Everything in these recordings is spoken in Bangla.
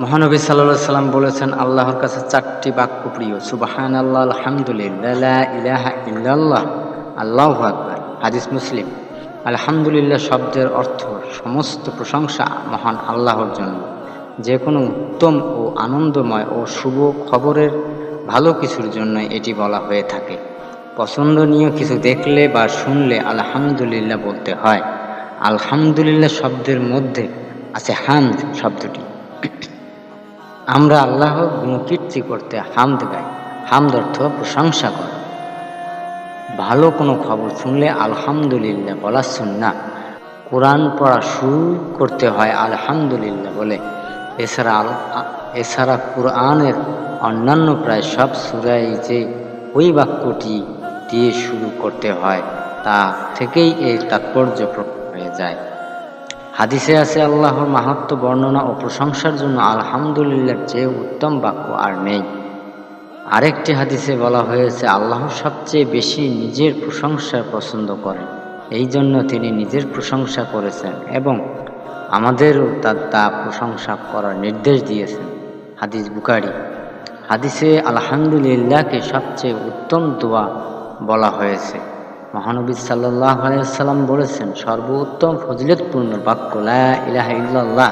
মহানবী সাল্লাহ সাল্লাম বলেছেন, আল্লাহর কাছে চারটি বাক্য প্রিয়। সুবাহান আল্লাহ আলহামদুলিল্লাহ ইলাহা ইল্লাল্লাহ, আল্লাহ আকবার, হাদিস মুসলিম। আলহামদুলিল্লাহ শব্দের অর্থ সমস্ত প্রশংসা মহান আল্লাহর জন্য। যে কোনো উত্তম ও আনন্দময় ও শুভ খবরের ভালো কিছুর জন্য এটি বলা হয়ে থাকে। পছন্দনীয় কিছু দেখলে বা শুনলে আলহামদুলিল্লাহ বলতে হয়। আলহামদুলিল্লাহ শব্দের মধ্যে আছে হামদ শব্দটি। আমরা আল্লাহর গুণকীর্তি করতে হামদ গাই। হামদ অর্থ প্রশংসা কর। ভালো কোনো খবর শুনলে আলহামদুলিল্লাহ বলা না কোরআন পড়া শুরু করতে হয় আলহামদুলিল্লাহ বলে। এছাড়া আল, এছাড়া কোরআনের অন্যান্য প্রায় সব সুরাই যে ওই বাক্যটি দিয়ে শুরু করতে হয়, তা থেকেই এই তাৎপর্য হয়ে যায়। হাদিসে আছে, আল্লাহর মাহাত্ম, বর্ণনা ও প্রশংসার জন্য আলহামদুলিল্লাহর চেয়ে উত্তম বাক্য আর নেই। আরেকটি হাদিসে বলা হয়েছে, আল্লাহ সবচেয়ে বেশি নিজের প্রশংসা পছন্দ করেন। এই জন্য তিনি নিজের প্রশংসা করেছেন এবং আমাদেরও তার তা প্রশংসা করার নির্দেশ দিয়েছেন। হাদিস বুকারি হাদিসে আলহামদুলিল্লাহকে সবচেয়ে উত্তম দোয়া বলা হয়েছে। মহানবী সাল্লাহ আলাইসাল্লাম বলেছেন, সর্বোত্তম ফজিলতপূর্ণ বাক্য, লা ইলাহা ইল্লাল্লাহ,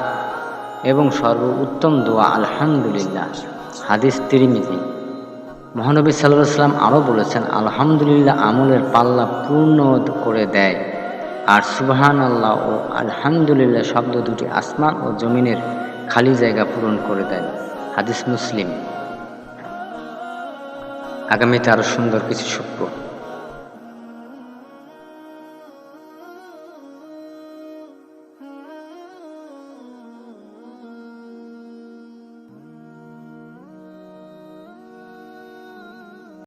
এবং সর্বোত্তম দোয়া, আলহামদুলিল্লাহ। হাদিস তিরিমিজি। মহানবী সাল্লাহ সাল্লাম আরও বলেছেন, আলহামদুলিল্লাহ আমলের পাল্লা পূর্ণ করে দেয়। আর সুবাহান আল্লাহ ও আলহামদুলিল্লাহ শব্দ দুটি আসমান ও জমিনের খালি জায়গা পূরণ করে দেয়। হাদিস মুসলিম। আগামীতে আরও সুন্দর কিছু শুক্র